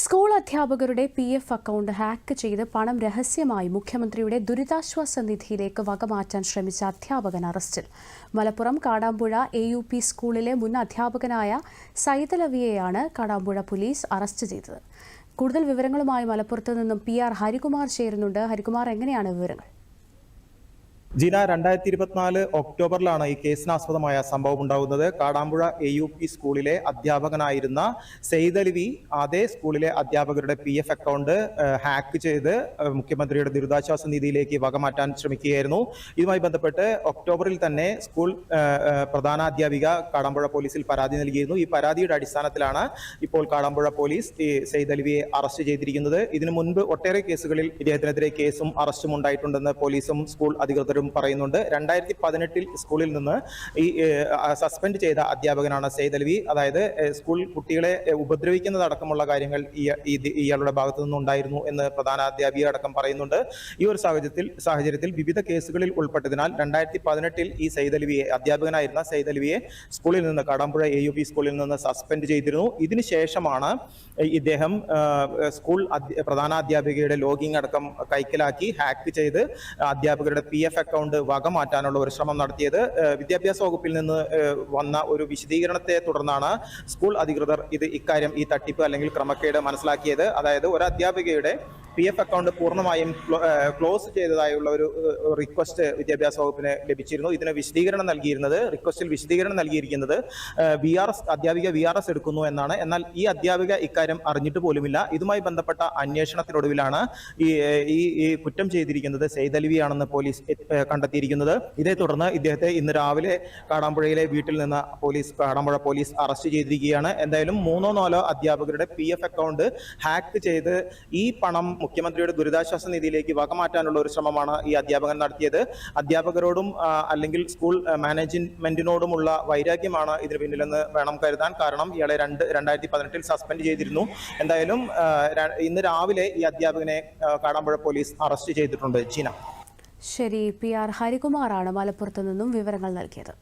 School അധ്യാപകരുടെ P F account hack ചെയ്ത് പണം രഹസ്യമായി മുഖ്യമന്ത്രിയുടെ ദുരിതാശ്വാസ നിധിയിലേക്ക് വകമാറ്റാൻ ശ്രമിച്ച അധ്യാപകൻ അറസ്റ്റിൽ. Malappuram Kadampuzha A U P സ്കൂളിലെ മുൻ അധ്യാപകനായ സൈതലവിയെയാണ് കാടാമ്പുഴ പോലീസ് അറസ്റ്റ് ചെയ്തത്. കൂടുതൽ വിവരങ്ങളുമായി മലപ്പുറത്ത് നിന്നും പി ആർ ഹരികുമാർ ചേരുന്നുണ്ട്. ഹരികുമാർ എങ്ങനെയാണ് വിവരങ്ങൾ? ജിന രണ്ടായിരത്തി ഇരുപത്തിനാല് ഒക്ടോബറിലാണ് ഈ കേസിനാസ്പദമായ സംഭവം ഉണ്ടാകുന്നത്. കാടാമ്പുഴ എ യു പി സ്കൂളിലെ അധ്യാപകനായിരുന്ന സെയ്തലിവി അതേ സ്കൂളിലെ അധ്യാപകരുടെ പി എഫ് അക്കൗണ്ട് ഹാക്ക് ചെയ്ത് മുഖ്യമന്ത്രിയുടെ ദുരിതാശ്വാസ നിധിയിലേക്ക് വകമാറ്റാൻ ശ്രമിക്കുകയായിരുന്നു. ഇതുമായി ബന്ധപ്പെട്ട് ഒക്ടോബറിൽ തന്നെ സ്കൂൾ പ്രധാന അധ്യാപിക കാടാമ്പുഴ പോലീസിൽ പരാതി നൽകിയിരുന്നു. ഈ പരാതിയുടെ അടിസ്ഥാനത്തിലാണ് ഇപ്പോൾ കാടാമ്പുഴ പോലീസ് ഈ സെയ്തലിവിയെ അറസ്റ്റ് ചെയ്തിരിക്കുന്നത്. ഇതിനു മുൻപ് ഒട്ടേറെ കേസുകളിൽ ഇദ്ദേഹത്തിനെതിരെ കേസും അറസ്റ്റും ഉണ്ടായിട്ടുണ്ടെന്ന് പോലീസും സ്കൂൾ അധികൃതരും പറയുന്നുണ്ട്. രണ്ടായിരത്തി പതിനെട്ടിൽ സ്കൂളിൽ നിന്ന് ഈ സസ്പെൻഡ് ചെയ്ത അധ്യാപകനാണ് സെയ്ദ് അലവി അതായത് സ്കൂൾ കുട്ടികളെ ഉപദ്രവിക്കുന്നതടക്കമുള്ള കാര്യങ്ങൾ ഇയാളുടെ ഭാഗത്തു നിന്നുണ്ടായിരുന്നു എന്ന് പ്രധാന അധ്യാപിക അടക്കം പറയുന്നുണ്ട്. ഈ ഒരു സാഹചര്യത്തിൽ സാഹചര്യത്തിൽ വിവിധ കേസുകളിൽ ഉൾപ്പെട്ടതിനാൽ രണ്ടായിരത്തി പതിനെട്ടിൽ ഈ സെയ്ദ് അലവിയെ അധ്യാപകനായിരുന്ന സെയ്ദ് അലവിയെ സ്കൂളിൽ നിന്ന് കടമ്പുഴ എ യു പി സ്കൂളിൽ നിന്ന് സസ്പെൻഡ് ചെയ്തിരുന്നു. ഇതിനുശേഷമാണ് ഇദ്ദേഹം സ്കൂൾ അധ്യ- പ്രധാന അധ്യാപികയുടെ ലോഗിംഗ് അടക്കം കൈക്കലാക്കി ഹാക്ക് ചെയ്ത് അധ്യാപകരുടെ പി എഫ് വക മാറ്റാനുള്ള ഒരു ശ്രമം നടത്തിയത് വിദ്യാഭ്യാസ വകുപ്പിൽ നിന്ന് വന്ന ഒരു വിശദീകരണത്തെ തുടർന്നാണ് സ്കൂൾ അധികൃതർ ഇത് ഇക്കാര്യം ഈ തട്ടിപ്പ് അല്ലെങ്കിൽ ക്രമക്കേട് മനസ്സിലാക്കിയത്. അതായത് ഒരു അധ്യാപികയുടെ പി എഫ് അക്കൗണ്ട് പൂർണമായും ക്ലോസ് ചെയ്തതായുള്ള ഒരു റിക്വസ്റ്റ് വിദ്യാഭ്യാസ വകുപ്പിന് ലഭിച്ചിരുന്നു. ഇതിന് വിശദീകരണം നൽകിയിരുന്നത് റിക്വസ്റ്റിൽ വിശദീകരണം നൽകിയിരിക്കുന്നത് വി ആർ എസ് അധ്യാപിക വി ആർ എസ് എടുക്കുന്നു എന്നാണ്. എന്നാൽ ഈ അധ്യാപിക ഇക്കാര്യം അറിഞ്ഞിട്ട് പോലുമില്ല. ഇതുമായി ബന്ധപ്പെട്ട അന്വേഷണത്തിനൊടുവിലാണ് ഈ ഈ കുറ്റം ചെയ്തിരിക്കുന്നത് സെയ്തലിവിയാണെന്ന് പോലീസ് കണ്ടെത്തിയിരിക്കുന്നത്. ഇതേ തുടർന്ന് ഇദ്ദേഹത്തെ ഇന്ന് രാവിലെ കാടാമ്പുഴയിലെ വീട്ടിൽ നിന്ന് പോലീസ് കാടാമ്പുഴ പോലീസ് അറസ്റ്റ് ചെയ്തിരിക്കുകയാണ്. എന്തായാലും മൂന്നോ നാലോ അധ്യാപകരുടെ പി എഫ് അക്കൗണ്ട് ഹാക്ക് ചെയ്ത് ഈ പണം മുഖ്യമന്ത്രിയുടെ ദുരിതാശ്വാസ നിധിയിലേക്ക് വകമാറ്റാനുള്ള ഒരു ശ്രമമാണ് ഈ അധ്യാപകൻ നടത്തിയത്. അധ്യാപകരോടും അല്ലെങ്കിൽ സ്കൂൾ മാനേജ്മെന്റിനോടുമുള്ള വൈരാഗ്യമാണ് ഇതിന് പിന്നിലെന്ന് വേണം കരുതാൻ. കാരണം ഇയാളെ രണ്ട് രണ്ടായിരത്തി പതിനെട്ടിൽ സസ്പെൻഡ് ചെയ്തിരുന്നു. എന്തായാലും ഇന്ന് രാവിലെ ഈ അധ്യാപകനെ കാടാമ്പുഴ പോലീസ് അറസ്റ്റ് ചെയ്തിട്ടുണ്ട്. ചീന ശരി പി ആർ ഹരികുമാറാണ് മലപ്പുറത്ത് നിന്നും വിവരങ്ങൾ നൽകിയത്.